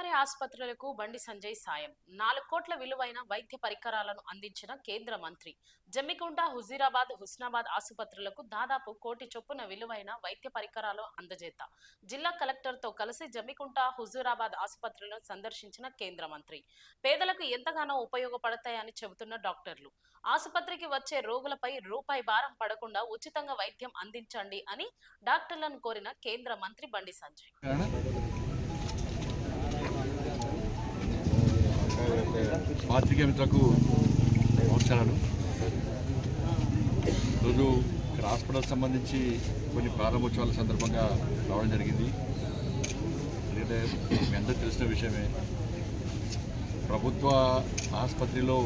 సర్కారీ ఆసుపత్రులకు బండి సంజయ్ సాయం. నాలుగు కోట్ల విలువైన వైద్య పరికరాలను అందించిన కేంద్ర మంత్రి. జమ్మికుంట హుజీరాబాద్ హుస్నాబాద్ ఆసుపత్రులకు దాదాపు కోటి చొప్పున విలువైన వైద్య పరికరాలు అందజేత. జిల్లా కలెక్టర్తో కలిసి జమ్మికుంట హుజూరాబాద్ ఆసుపత్రులను సందర్శించిన కేంద్ర మంత్రి. పేదలకు ఎంతగానో ఉపయోగపడతాయని చెబుతున్న డాక్టర్లు. ఆసుపత్రికి వచ్చే రోగులపై రూపాయి భారం పడకుండా ఉచితంగా వైద్యం అందించండి అని డాక్టర్లను కోరిన కేంద్ర మంత్రి బండి సంజయ్. పాత్రికే మిత్రులకు నమస్కారాలు. ఈరోజు ఇక్కడ హాస్పిటల్ సంబంధించి కొన్ని ప్రారంభోత్సవాల సందర్భంగా రావడం జరిగింది. ఎందుకంటే మీ అందరూ తెలిసిన విషయమే ప్రభుత్వ ఆసుపత్రిలో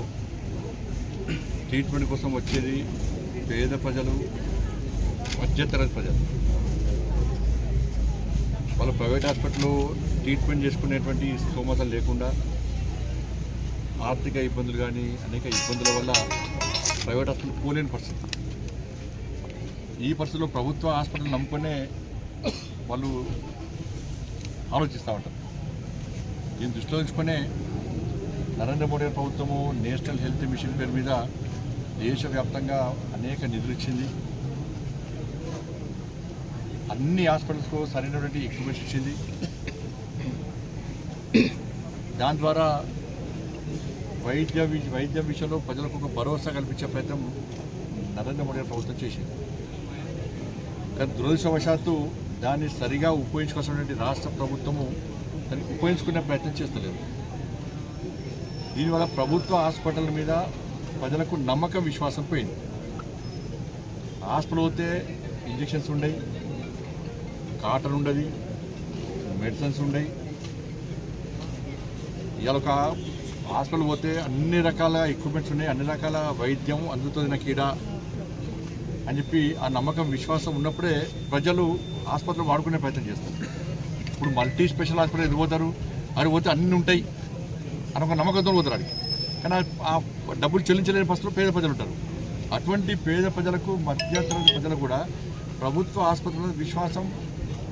ట్రీట్మెంట్ కోసం వచ్చేది పేద ప్రజలు మధ్యతరగతి ప్రజలు. వాళ్ళు ప్రైవేట్ హాస్పిటల్లో ట్రీట్మెంట్ చేసుకునేటువంటి స్తోమత లేకుండా ఆర్థిక ఇబ్బందులు కానీ అనేక ఇబ్బందుల వల్ల ప్రైవేట్ హాస్పిటల్ పోలేని పరిస్థితి. ఈ పరిస్థితిలో ప్రభుత్వ హాస్పిటల్ నమ్ముకునే వాళ్ళు ఆలోచిస్తూ ఉంటారు. దీన్ని దృష్టిలో ఉంచుకునే నరేంద్ర మోడీ ప్రభుత్వము నేషనల్ హెల్త్ మిషన్ పేరు మీద దేశవ్యాప్తంగా అనేక నిధులు ఇచ్చింది. అన్ని హాస్పిటల్స్కు సరైనటువంటి ఎక్విప్మెంట్స్ ఇచ్చింది. దాని ద్వారా వైద్య వి- వైద్య విషయంలో ప్రజలకు ఒక భరోసా కల్పించే ప్రయత్నం నరేంద్ర మోడీ ప్రభుత్వం చేసింది. కానీ దురదృష్టవశాత్తు దాన్ని సరిగా ఉపయోగించుకోవాల్సినటువంటి రాష్ట్ర ప్రభుత్వము దాన్ని ఉపయోగించుకునే ప్రయత్నం చేస్తలేదు. దీనివల్ల ప్రభుత్వ హాస్పిటల్ మీద ప్రజలకు నమ్మకం విశ్వాసం పోయింది. హాస్పిటల్ పోతే ఇంజెక్షన్స్ ఉండయి కాటన్ ఉండదు మెడిసిన్స్ ఉండయి. ఇవాళ ఒక హాస్పిటల్ పోతే అన్ని రకాల ఎక్విప్మెంట్స్ ఉన్నాయి అన్ని రకాల వైద్యం అందుతుంది నాకు ఈడ అని చెప్పి ఆ నమ్మకం విశ్వాసం ఉన్నప్పుడే ప్రజలు ఆసుపత్రిలో వాడుకునే ప్రయత్నం చేస్తారు. ఇప్పుడు మల్టీ స్పెషల్ హాస్పిటల్ ఎదురు పోతారు? అది పోతే అన్నీ ఉంటాయి అని ఒక నమ్మకంతో పోతారు అడిగి కానీ ఆ- డబ్బులు చెల్లించలేని పరిస్థితుల్లో పేద ప్రజలు ఉంటారు. అటువంటి పేద ప్రజలకు మధ్యతరగతి ప్రజలకు కూడా ప్రభుత్వ ఆసుపత్రుల విశ్వాసం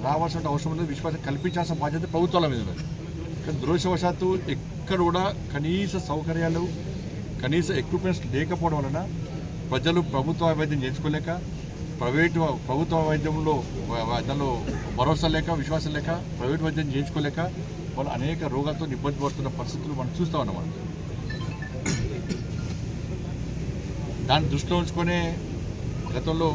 రావాల్సిన అవసరం లేదు విశ్వాసం కల్పించాల్సిన బాధ్యత ప్రభుత్వాల మీద ఉన్నది. కానీ దురదృష్టవశాత్తు ఎక్కడ కూడా కనీస సౌకర్యాలు కనీస ఎక్విప్మెంట్స్ లేకపోవడం వలన ప్రజలు ప్రభుత్వ వైద్యం చేయించుకోలేక ప్రైవేటు ప్రభుత్వ వైద్యంలో దానిలో భరోసా లేక విశ్వాసం లేక ప్రైవేట్ వైద్యం చేయించుకోలేక వాళ్ళు అనేక రోగాలతో ఇబ్బంది పడుతున్న పరిస్థితులు మనం చూస్తూ ఉన్నాం దాన్ని దృష్టిలో ఉంచుకునే గతంలో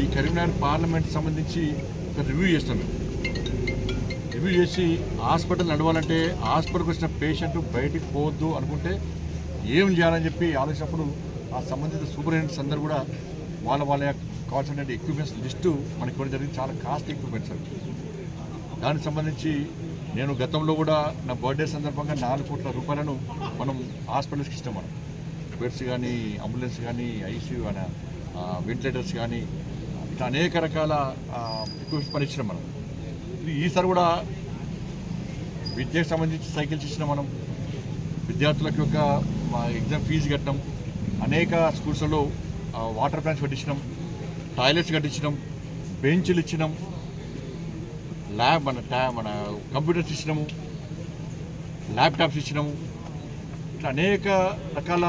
ఈ కరీంనగర్ పార్లమెంట్ సంబంధించి ఒక రివ్యూ చేస్తాం మేము. రివ్యూ చేసి హాస్పిటల్ నడవాలంటే హాస్పిటల్కి వచ్చిన పేషెంట్ బయటికి పోవద్దు అనుకుంటే ఏం చేయాలని చెప్పి ఆలోచించినప్పుడు ఆ సంబంధిత సూపరింటెండెంట్స్ అందరూ కూడా వాళ్ళ వాళ్ళ కావాల్సినటువంటి కావాల్సిన ఎక్విప్మెంట్స్ లిస్టు మనకి ఇవ్వడం జరిగింది. చాలా కాస్ట్ ఎక్విప్మెంట్స్ అవి. దానికి సంబంధించి నేను గతంలో కూడా నా బర్త్డే సందర్భంగా నాలుగు కోట్ల రూపాయలను మనం హాస్పిటల్స్కి ఇస్తాం మనం బెడ్స్ కానీ అంబులెన్స్ కానీ ఐసీయూ కానీ వెంటిలేటర్స్ కానీ ఇట్లా అనేక రకాల ఎక్విప్మెంట్స్ పనిచ్చినాం మనం. ఈసారి కూడా విద్యకు సంబంధించి సైకిల్స్ ఇచ్చినాం మనం విద్యార్థులకు యొక్క ఎగ్జామ్ ఫీజు కట్టడం అనేక స్కూల్స్లో వాటర్ ప్లాంట్స్ కట్టించడం టాయిలెట్స్ కట్టించడం బెంచ్లు ఇచ్చినాం ల్యాబ్ మన ట్యా మన కంప్యూటర్స్ ఇచ్చినాము ల్యాప్టాప్స్ ఇచ్చినాము ఇట్లా అనేక రకాల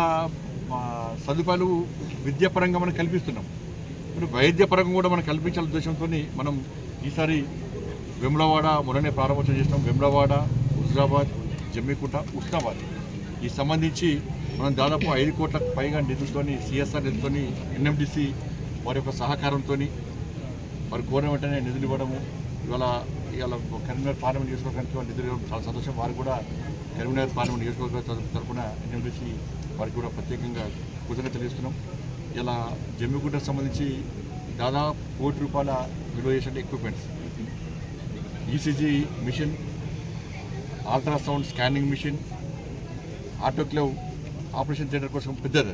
సదుపాయాలు విద్యాపరంగా మనం కల్పిస్తున్నాం. ఇప్పుడు వైద్యపరంగా కూడా మనం కల్పించాల ఉద్దేశంతో మనం ఈసారి వెమ్లవాడ మొన్ననే ప్రారంభోత్సవం చేసినాం. వెమ్లవాడ హుజరాబాద్ జమ్మికుంట ఉస్నాబాద్ ఈ సంబంధించి మనం దాదాపు ఐదు కోట్ల పైగా నిధులతోని సిఎస్ఆర్ నిధులతో ఎన్ఎండిసి వారి యొక్క సహకారంతో వారు కోరిన వెంటనే నిధులు ఇవ్వడము ఇవాళ ఇవాళ కరీంనగర్ పార్లమెంట్ నియోజకవర్గానికి వాళ్ళు నిధులు ఇవ్వడం చాలా సంతోషం. వారు కూడా కరీంనగర్ పార్లమెంట్ నియోజకవర్గ తరఫున ఎన్ఎండిసి వారికి కూడా ప్రత్యేకంగా కృతజ్ఞత తెలియజేస్తున్నాం ఇలా జమ్మిగుడ్డకు సంబంధించి దాదాపు కోటి రూపాయల విలువ చేసే equipments ECG machine ultrasound scanning machine autoclave operation theatre కోసం పెద్దది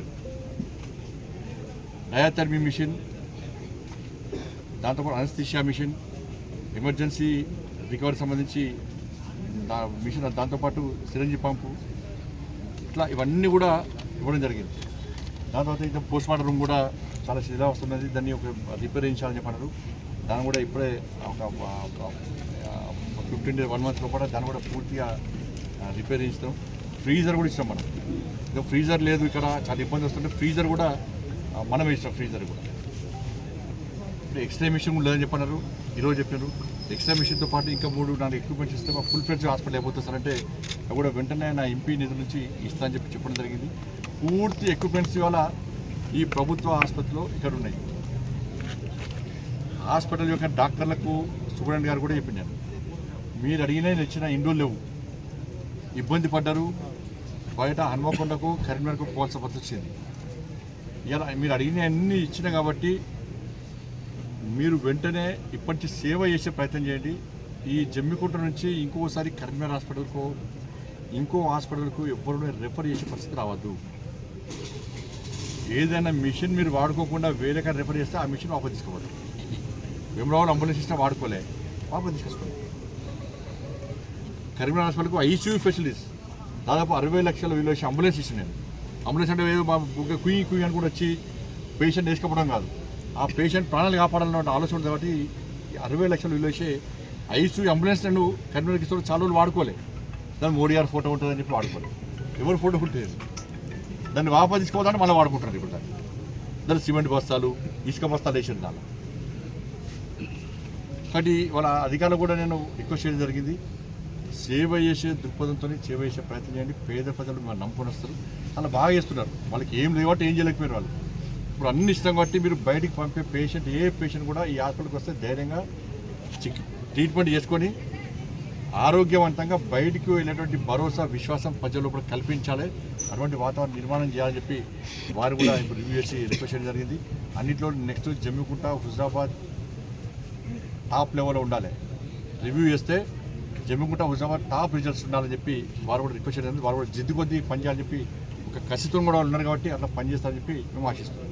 డయాథర్మీ మిషన్ దాంతోపాటు అనస్థిషియా మిషన్ ఎమర్జెన్సీ రికవరీ సంబంధించి దా మిషన్ దాంతోపాటు సిరంజి పంపు ఇట్లా ఇవన్నీ కూడా ఇవ్వడం జరిగింది. దాని తర్వాత ఇంకా పోస్ట్ మార్టం రూమ్ కూడా చాలా శిథిలా వస్తున్నది దాన్ని ఒక రిపేర్ చేయించాలని చెప్పన్నారు. దాన్ని కూడా ఇప్పుడే ఒక- ఒక ఫిఫ్టీన్ డే వన్ మంత్ లోపల దాన్ని కూడా పూర్తిగా రిపేర్ చేయిస్తాం ఫ్రీజర్ కూడా ఇస్తాం మనం. ఇంకా ఫ్రీజర్ లేదు ఇక్కడ చాలా ఇబ్బంది వస్తుంటే ఫ్రీజర్ కూడా మనమే ఇస్తాం ఫ్రీజర్ కూడా. ఇప్పుడు ఎక్స్రే మిషన్ కూడా లేదని చెప్పన్నారు. ఈరోజు చెప్పారు ఎక్స్రే మిషన్తో పాటు ఇంకా మూడు నాలుగు ఎక్విప్మెంట్స్ ఇస్తే మా ఫుల్ ఫ్లెడ్జ్ హాస్పిటల్ అయిపోతుంది సార్. అంటే కూడా వెంటనే నా ఎంపీ నిధుల నుంచి ఇస్తా అని చెప్పి చెప్పడం జరిగింది. పూర్తి ఎక్విప్మెంట్స్ ఇవాళ ఈ ప్రభుత్వ ఆసుపత్రిలో ఇక్కడ ఉన్నాయి. హాస్పిటల్ యొక్క డాక్టర్లకు సూపరింటెండెంట్ గారు కూడా చెప్పినారు. మీరు అడిగిన నచ్చిన ఇండ్లు లేవు. ఇబ్బంది పడ్డారు. బయట హనుమకొండకు కరీంనగర్కు పోవాల్సిన పరిస్థితి వచ్చింది. ఇలా మీరు అడిగిన అన్ని ఇచ్చిన కాబట్టి మీరు వెంటనే ఇప్పటి నుంచి సేవ చేసే ప్రయత్నం చేయండి. ఈ జమ్మికుంట నుంచి ఇంకోసారి కరీంనగర్ హాస్పిటల్కు ఇంకో హాస్పిటల్కు ఎవరు రెఫర్ చేసే పరిస్థితి రావద్దు. ఏదైనా మిషన్ మీరు వాడుకోకుండా వేరే కాడ రెఫర్ చేస్తే ఆ మిషన్ వాపస్ తీసుకోవద్దు. వేమరావులు అంబులెన్స్ ఇచ్చినా వాడుకోలే. వాపస్ తీసుకొచ్చుకోండి. కరీంనగర్ హాస్పిటల్కు ఐసీయూ ఫెసిలిటీస్ దాదాపు అరవై లక్షల విలువ అంబులెన్స్ ఇచ్చిన నేను. అంబులెన్స్ అంటే ఏదో మా కుయ్యి కుయ్యి అని కూడా వచ్చి పేషెంట్ వేసుకపోవడం కాదు. ఆ పేషెంట్ ప్రాణాలు కాపాడాలన్న ఆలోచన ఉంది కాబట్టి అరవై లక్షలు విలువ వేసి ఐసీయూ అంబులెన్స్ నేను కరీంనగర్కి ఇస్తాడు చాలా రోజులు వాడుకోలే. దాని మోడీ గారి ఫోటో ఉంటుందని చెప్పి వాడుకోలేదు ఎవరు ఫోటో ఉంటుంది దాన్ని వాపస్ తీసుకోవాలంటే మళ్ళీ వాడుకుంటారు ఇప్పుడు దాన్ని. దాని సిమెంట్ బస్తాలు ఇసుక బస్తాలు వేసారు దాన్ని. కాబట్టి వాళ్ళ అధికారులు కూడా నేను రిక్వెస్ట్ చేయడం జరిగింది. సేవ చేసే దృక్పథంతో సేవ చేసే ప్రయత్నం చేయండి. పేద ప్రజలు మనం నమ్ముకొని వస్తారు. అలా బాగా చేస్తున్నారు. వాళ్ళకి ఏం లేవు కాబట్టి ఏం చేయలేకపోయారు వాళ్ళు. ఇప్పుడు అన్ని ఇష్టం కాబట్టి మీరు బయటికి పంపే పేషెంట్ ఏ పేషెంట్ కూడా ఈ హాస్పిటల్కి వస్తే ధైర్యంగా ట్రీట్మెంట్ చేసుకొని ఆరోగ్యవంతంగా బయటికి వెళ్ళేటువంటి భరోసా విశ్వాసం ప్రజల్లో కూడా కల్పించాలి. అటువంటి వాతావరణం నిర్మాణం చేయాలని చెప్పి వారు కూడా ఇప్పుడు రివ్యూ చేసి రిక్వెస్ట్ చేయడం జరిగింది. అన్నింటిలో నెక్స్ట్ జమ్మికుంట హుజరాబాద్ టాప్ లెవెల్లో ఉండాలి. రివ్యూ చేస్తే జమ్మిగుంట హుజాబాద్ టాప్ రిజల్ట్స్ ఉండాలని చెప్పి వారు కూడా రిక్వెస్ట్ చేయడం వారు కూడా జిద్దు కొద్దీ పనిచేయాలని చెప్పి ఒక కసితో కూడా ఉన్నారు కాబట్టి అట్లా పనిచేస్తారని చెప్పి మేము ఆశిస్తున్నాం.